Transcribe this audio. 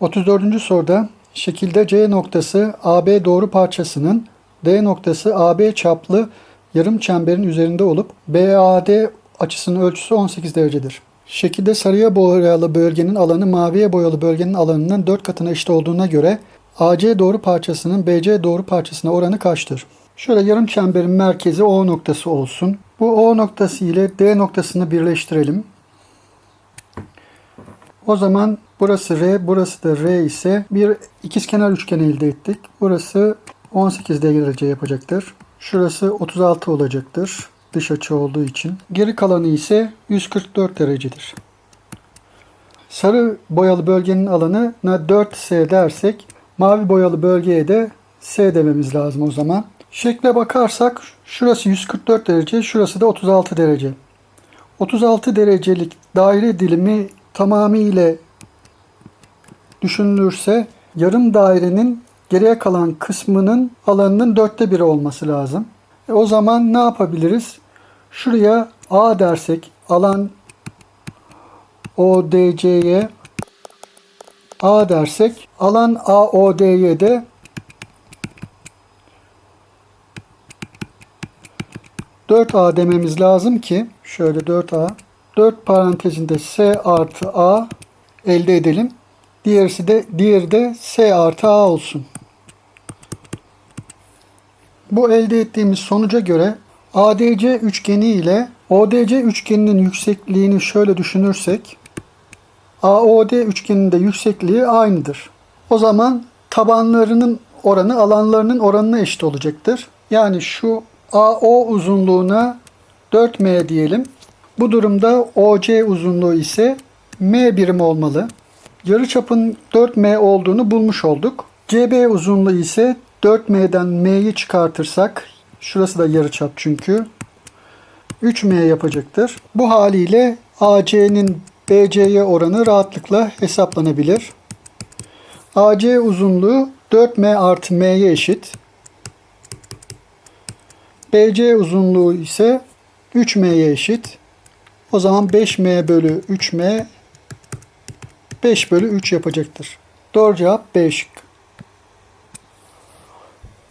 34. soruda şekilde C noktası AB doğru parçasının D noktası AB çaplı yarım çemberin üzerinde olup BAD açısının ölçüsü 18 derecedir. Şekilde sarıya boyalı bölgenin alanı maviye boyalı bölgenin alanının 4 katına eşit olduğuna göre AC doğru parçasının BC doğru parçasına oranı kaçtır? Şöyle yarım çemberin merkezi O noktası olsun. Bu O noktası ile D noktasını birleştirelim. O zaman burası R, burası da R ise bir ikizkenar üçgen elde ettik. Burası 18 derece yapacaktır. Şurası 36 olacaktır. Dış açı olduğu için. Geri kalanı ise 144 derecedir. Sarı boyalı bölgenin alanına 4S dersek mavi boyalı bölgeye de S dememiz lazım o zaman. Şekle bakarsak şurası 144 derece, şurası da 36 derece. 36 derecelik daire dilimi tamamıyla düşünülürse yarım dairenin geriye kalan kısmının alanının dörtte biri olması lazım. E o zaman ne yapabiliriz? Şuraya A dersek alan ODC'ye A dersek alan AOD'ye de Dört A dememiz lazım ki şöyle 4A 4 parantezinde S artı A elde edelim. Diğerisi de diğeri de S artı A olsun. Bu elde ettiğimiz sonuca göre ADC üçgeni ile ODC üçgeninin yüksekliğini şöyle düşünürsek AOD üçgeninin de yüksekliği aynıdır. O zaman tabanlarının oranı alanlarının oranına eşit olacaktır. Yani şu AO uzunluğuna 4M diyelim. Bu durumda OC uzunluğu ise M birim olmalı. Yarıçapın 4M olduğunu bulmuş olduk. CB uzunluğu ise 4M'den M'yi çıkartırsak şurası da yarıçap çünkü 3M yapacaktır. Bu haliyle AC'nin BC'ye oranı rahatlıkla hesaplanabilir. AC uzunluğu 4M artı M'ye eşit. BC uzunluğu ise 3M'ye eşit. O zaman 5M bölü 3M 5 bölü 3 yapacaktır. Doğru cevap B şıkkı.